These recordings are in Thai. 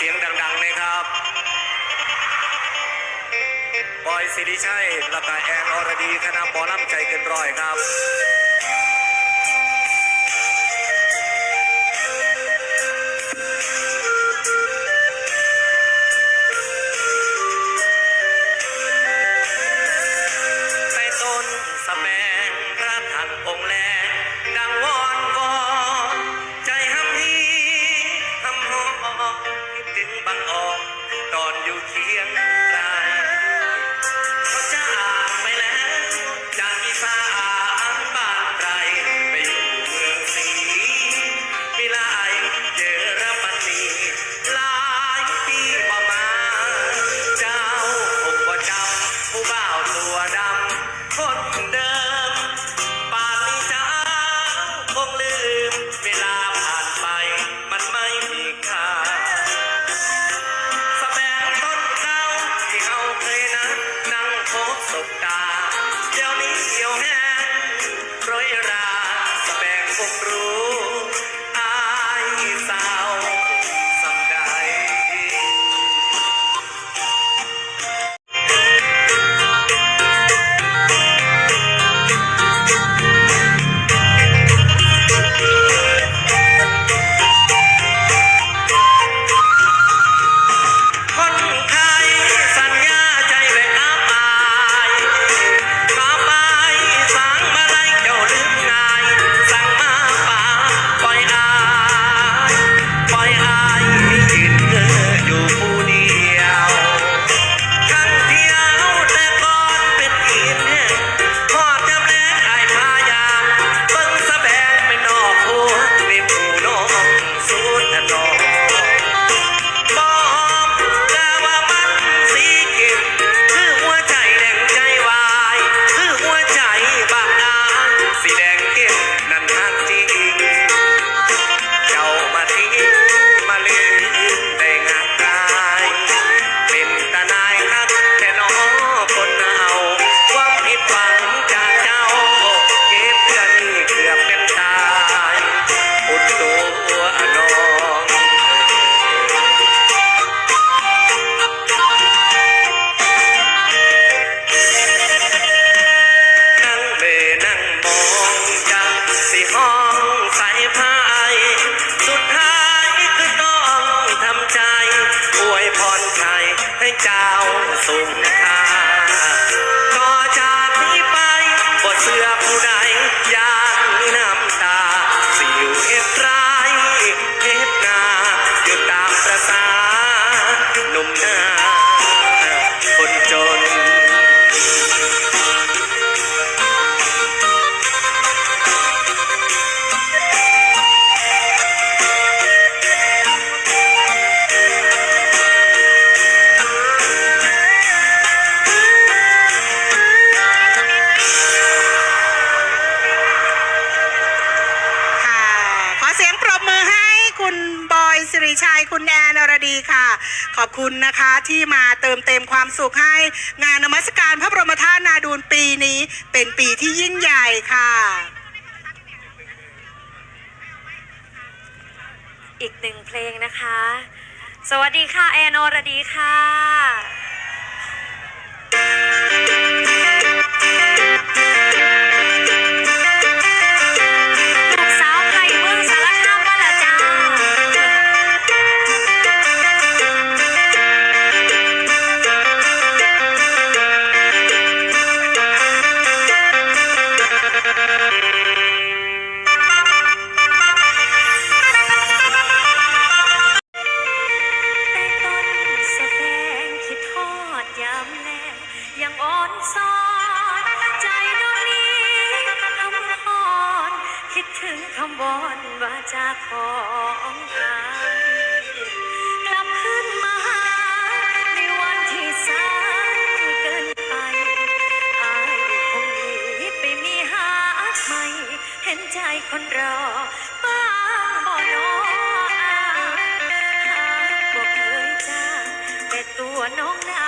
เสียงดังๆนะครับบอยสิริชัยแล้วก็แอนอรดีคณะหมอลำใจเกินร้อยครับ คงรู้ สิห้องใส่พายสุดท้ายก็ต้องทำใจอวยพรชัยให้เจ้าสุขทาต่อจากนี้ไปบ่เสื้อผู้ใดยากมีน้ำตาสิวเอ็ดรา คุณบอยสิริชัย คุณแอนอรดีค่ะ ขอบคุณนะคะที่มาเติมเต็มความสุขให้ งานนมัสการพระบรมธาตุนาดูนปีนี้เป็นปีที่ยิ่งใหญ่ค่ะอีกหนึ่งเพลงนะคะ สวัสดีค่ะ แอนอรดีค่ะ คำบอนวาจาของอายกลับคืนมาในวันที่สายเกินไปอายคงหนีไปมีหาใหม่ เห็นใจคนรอบ้างบ่นอหากบ่เคยจ้าแต่ตัวน้องนา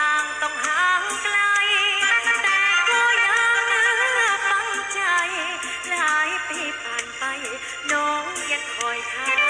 น้องยังคอยท่า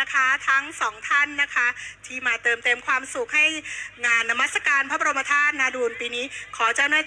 นะคะ ทั้งสองท่านนะคะ ที่มาเติมเต็มความสุขให้งานนมัสการพระบรมธาตุนาดูลปีนี้ขอเจ้าหน้าที่